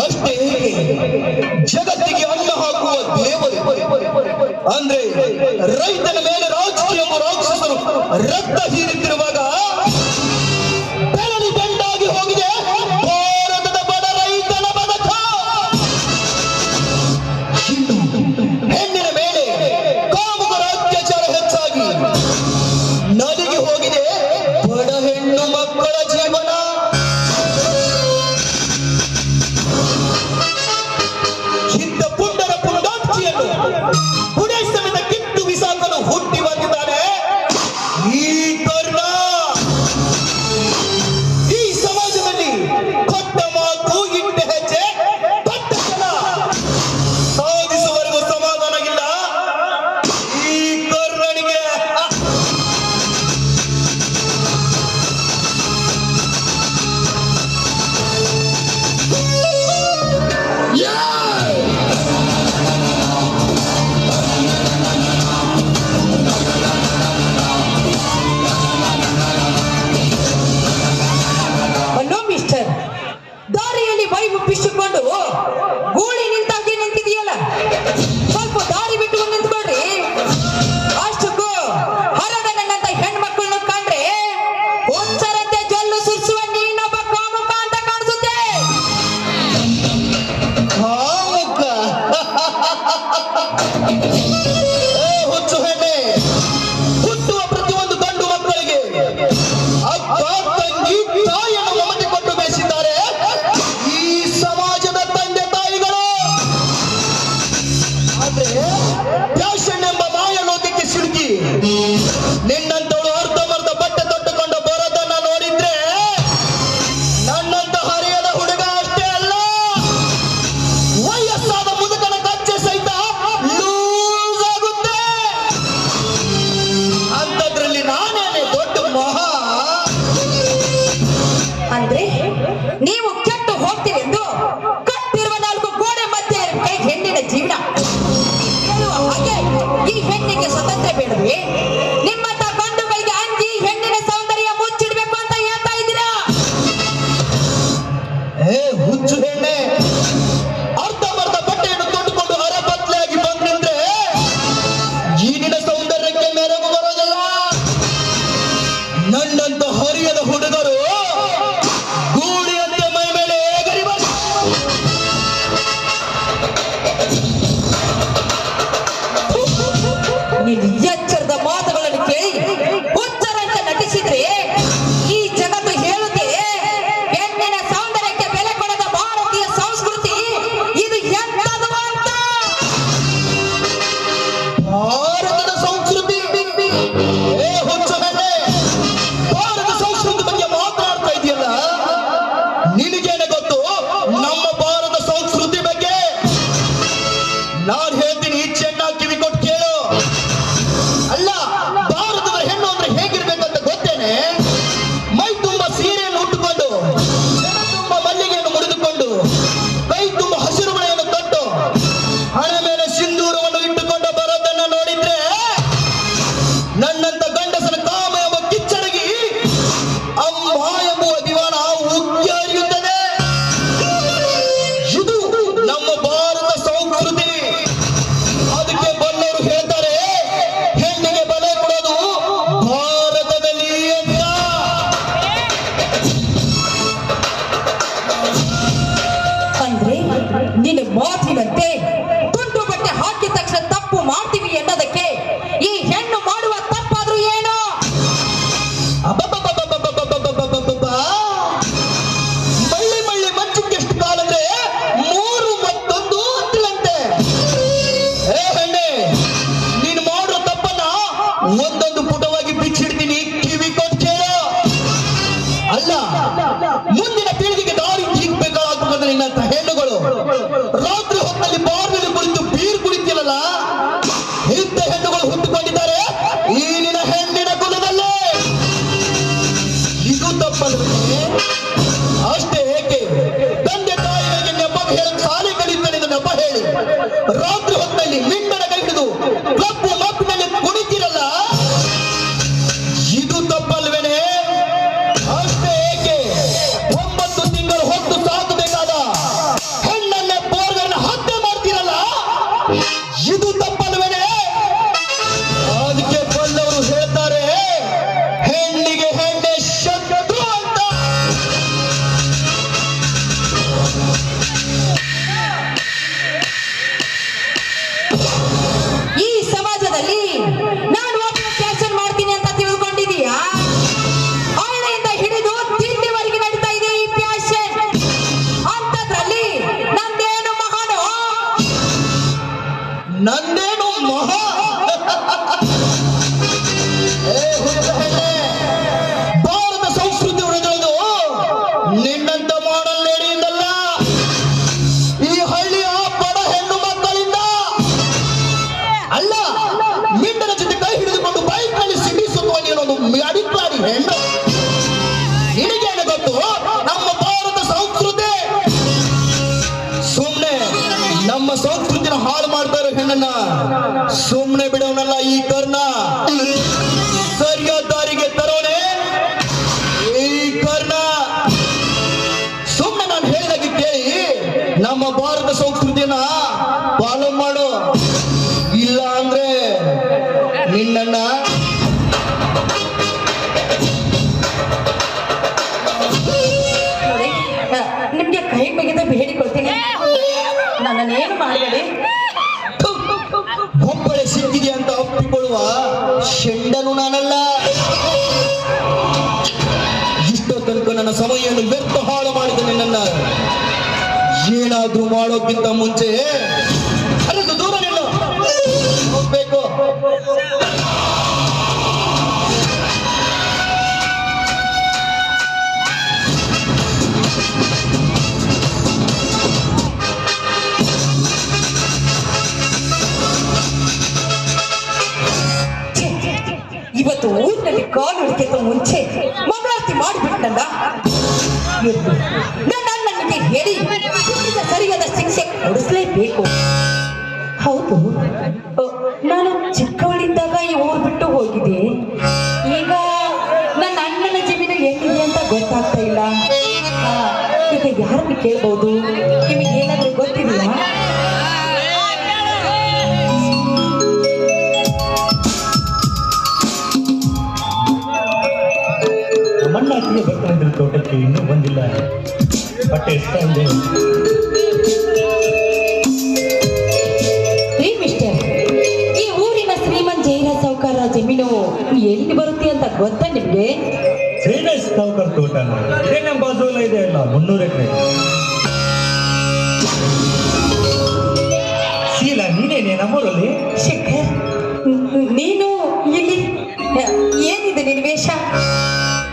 ಅಷ್ಟೇ ಏಕೆ ಜಗತ್ತಿಗೆ ಅನ್ನ ಹಾಕುವ ದೇವರು. ಅಂದ್ರೆ ರೈತನ ಮೇಲೆ ರಾಜಕೀಯ ರಾಕ್ಷಸರು ರಕ್ತ ಹೀರುತ್ತಿರುವಾಗ ಪ್ಯಾಷನ್ ಎಂಬ ಮಾಯಲೋಕಕ್ಕೆ ಸಿಲುಕಿ ನಿನ್ನಂತ হবে próprio ಮಿಂಡನ ಜೊತೆ ಕೈ ಹಿಡಿದುಕೊಂಡು ಬೈಕ್ನಲ್ಲಿ ಸಿಡಿಸುವ ನೀನೊಂದು ಅಧಿಕಾರಿ ಹೆಣ್ಣು. ನಿನಗೇನು ಗೊತ್ತು? ನಮ್ಮ ಭಾರತ ಸಂಸ್ಕೃತಿ. ಸುಮ್ನೆ ನಮ್ಮ ಸಂಸ್ಕೃತಿನ ಹಾಳು ಮಾಡ್ತಾರೆ ಹೆಣ್ಣನ್ನ ಸುಮ್ನೆ ಬಿಡೋನಲ್ಲ ಈ ಕರ್ಣ. ಸರಿಯಾದ ದಾರಿಗೆ ತರೋನೆ ಈ ಕರ್ಣ. ಸುಮ್ನೆ ನಾನು ನಮ್ಮ ಭಾರತ ಸಂಸ್ಕೃತಿನ ಸಿಕ್ಕಿದೆ ಅಂತ ಒಪ್ಪಿಕೊಳ್ಳುವ ಶೆಂಡನು ನಾನಲ್ಲ. ಇಷ್ಟೋ ನನ್ನ ಸಮಯವನ್ನು ವ್ಯರ್ಥ ಹಾಳು ಮಾಡಿದ ನಿನ್ನನ್ನ. ಏನಾದ್ರೂ ಮಾಡೋಕ್ಕಿಂತ ಮುಂಚೆ ದೂರ ಹೋಗ್ಬೇಕು ಅಣ್ಣನಿಗೆ ಹೇಳಿ. ಸರಿಯಾದ ಶಿಕ್ಷೆ ಕೊಡಿಸ್ಲೇಬೇಕು. ಹೌದು. ನಾನು ಚಿಕ್ಕವಳಿದ್ದಾಗ ಈ ಊರು ಬಿಟ್ಟು ಹೋಗಿದೆ ಈಗ ನನ್ನ ಅಣ್ಣನ ಜಮೀನು ಎಲ್ಲಿದೆ ಅಂತ ಗೊತ್ತಾಗ್ತಾ ಇಲ್ಲ. ಈಗ ಯಾರನ್ನು ಕೇಳ್ಬೋದು? ಮಣ್ಣ ಬಟ್ಟೆ ತೋಟಕ್ಕೆ ಇನ್ನೂ ಬಂದಿಲ್ಲ. ಬಟ್ಟೆ ಇಷ್ಟ ಇದೆ ಈ ಊರಿನ ಶ್ರೀಮಂತ ಜೈನ ಸಾವುಕಾರ ಜಮೀನು ಎಲ್ಲಿ ಬರುತ್ತೆ ಅಂತ ಗೊತ್ತಾ ನಿಮ್ಗೆ? ಸಾವುಕರ್ ತೋಟ ಇದೇ ನಮ್ಮ ಬಾಜು ಎಲ್ಲ ಇದೆ ಅಲ್ಲ ಮುನ್ನೂರು ಎಕರೆ. ಶೀಲಾ ನೀನೇನೆ ನಮ್ಮೂರಲ್ಲಿ?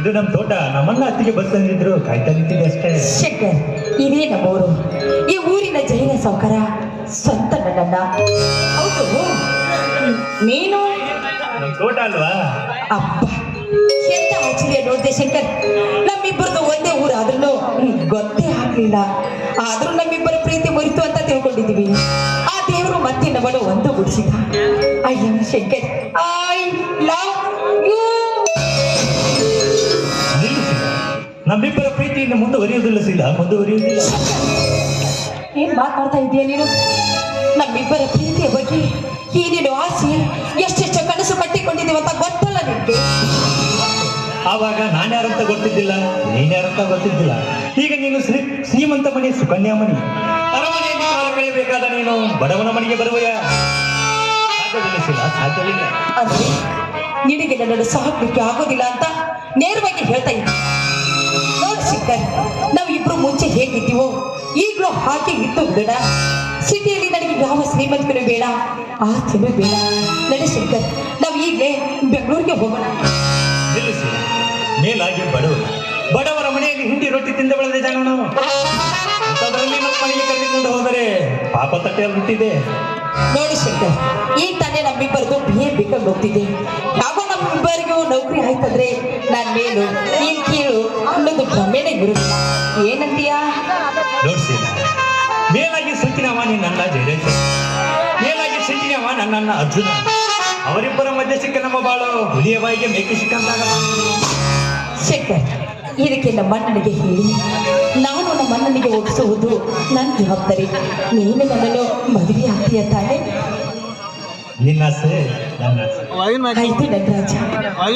ಇದು ನಮ್ಮ ತೋಟ. ನಮ್ಮನ್ನ ಅತ್ತಿಗೆ ತಂದಿದ್ರು ಕಾಯ್ತಾ ನಿಂತಿದ್ದೆ ಅಷ್ಟೇ. ಶಂಕರ್ ಇದೇ ನಮ್ಮೂರು ಈ ಊರಿನ ಜೈನ ಸೌಕರ ಸ್ವಂತ ನನ್ನಣ್ಣ. ಹೌದು. ನೀನು? ನಮ್ಮ ತೋಟ ಅಲ್ವಾ? ಅಪ್ಪ ಎಂತ ಆಶ್ಚರ್ಯ ನೋಡಿದೆ ಶಂಕರ್ ನಮ್ಮಿಬ್ಬರದು ಒಂದೇ ಊರು ಆದ್ರೂ ಗೊತ್ತೇ ಆಗ್ಲಿಲ್ಲ. ಆದ್ರೂ ನಮ್ಮಿಬ್ಬರ ಪ್ರೀತಿ ಮುರಿತು ಅಂತ ತಿಳ್ಕೊಂಡಿದ್ದೀವಿ. ಆ ದೇವರು ಮತ್ತೆ ನಮ್ಮನ್ನು ಒಂದು ಗುಡಿಸಿದ. ಅಯ್ಯ ಶಂಕರ್ ಐ ಲವ್ ನಮ್ಮಿಬ್ಬರ ಪ್ರೀತಿ ಇನ್ನು ಮುಂದುವರಿಯುವುದಿಲ್ಲ ಸಿಲ್ಲ ಮುಂದುವರಿಯುವುದಿಲ್ಲ. ಏನ್ ಮಾತಾಡ್ತಾ ಇದೀಯ ನೀನು? ನಮ್ಮಿಬ್ಬರ ಪ್ರೀತಿಯ ಬಗ್ಗೆ ಏನೇನು ಆಸೆ ಎಷ್ಟೆಷ್ಟು ಕನಸು ಕಟ್ಟಿಕೊಂಡಿದ್ದೀವಿ ಅಂತ ಗೊತ್ತಲ್ಲ ನಿಮ್ಗೆ ಆವಾಗ ನಾನ್ಯಾರಂತ ಗೊತ್ತಿದ್ದಿಲ್ಲ ನೀನ್ಯಾರಂತ ಗೊತ್ತಿದ್ದಿಲ್ಲ. ಈಗ ನೀನು ಶ್ರೀ ಶ್ರೀಮಂತ ಮನೆ ಸುಕನ್ಯಾ ಮನೆ ಅರಮನೆಯಲ್ಲಿ ಕಾಲ ಕಳೆಯಬೇಕಾದ ನೀನು ಬಡವನ ಮನೆಗೆ ಬರುವೆಯ? ಸಾಧ್ಯವಿಲ್ಲ ಸಾಧ್ಯವಿಲ್ಲ. ಅಂದ್ರೆ ನಿನಗೆ ನನ್ನನ್ನು ಸಾಕ್ಲಿಕ್ಕೆ ಆಗೋದಿಲ್ಲ ಅಂತ ನೇರವಾಗಿ ಹೇಳ್ತಾ ಇದ್ದೀನಿ ನಾವು ಇಬ್ರು ಮುಂಚೆ ಹೇಗಿದ್ದೀವೋ ಈಗಲೂ ಹಾಗೆ ಇದ್ದು ಬಿಡೋಣ ಸಿಟಿಯಲ್ಲಿ ನನಗೆ ಯಾವ ಶ್ರೀಮಂತರು ಬೇಡ ಆಸ್ತಿನೂ ಬೇಡ. ನಡೆ ಶಂಕರ್ ನಾವು ಈಗಲೇ ಬೆಂಗಳೂರಿಗೆ ಹೋಗೋಣ. ನಿಲ್ಲಿಸಿ. ಮೇಲಾಗಿ ಬಡವರು. ಬಡವರ ಮನೆಯಲ್ಲಿ ಹಿಂಡಿ ರೊಟ್ಟಿ ತಿಂದ ಬೆಳೆದ ಜಾಗ ನಾವು? ಅಂಥದ್ರಲ್ಲಿ ನಮ್ಮ ಮನೆಗೆ ಕರೆದುಕೊಂಡು ಹೋದರೆ ಪಾಪ ತಟ್ಟೆ ಹುಟ್ಟಿದೆ. ನೋಡಿ ಶಂಕರ್ ಈ ತಾನೇ ನಮ್ಮಿಬ್ಬರದು ಬಿ ಎ ಬಿಕಮ್ ಹೋಗ್ತಿದೆ. ನಮ್ಮಿಬ್ಬರಿಗೂ ನೌಕರಿ ಆಯ್ತಂದ್ರೆ ನಾನ್ ಮೇಲು ನೀನ್ ಕೀಳು ಅನ್ನೋದು ಭ್ರಮೆನೇ ಇರುತ್ತೆ ಏನಂತೀಯಾ? ಮೇಲಾಗಿ ಮೇಲಾಗಿ ನೀನ್ ನನ್ನ ಜಯದೇಶ ಮೇಲಾಗಿ ಸಿಕ್ಕಿನವ ನನ್ನ ಅರ್ಜುನ. ಅವರಿಬ್ಬರ ಮಧ್ಯೆ ಸಿಕ್ಕ ನಮ್ಮ ಬಾಳು ಹುಲಿಯ ಬಾಯಿಗೆ ಮೇಕೆ ಸಿಕ್ಕಂತಾಗ ಶೇಖರ್ ಇದಕ್ಕೆ ನಮ್ಮ ಅಣ್ಣನಿಗೆ ಹೇಳಿ. ನಾನು ನಮ್ಮ ಅಣ್ಣನಿಗೆ ಒಪ್ಪಿಸುವುದು ನನ್ನ ಜವಾಬ್ದಾರಿ. ನೀನು ನನ್ನನ್ನು ಮದುವೆ ಆಗ್ತೀಯ ತಾನೆ? ನಿನ್ನ ಆಸೆ ನನ್ನ ಆಸೆ ಆಯ್ತು ನನ್ನ ರಾಜ ಐ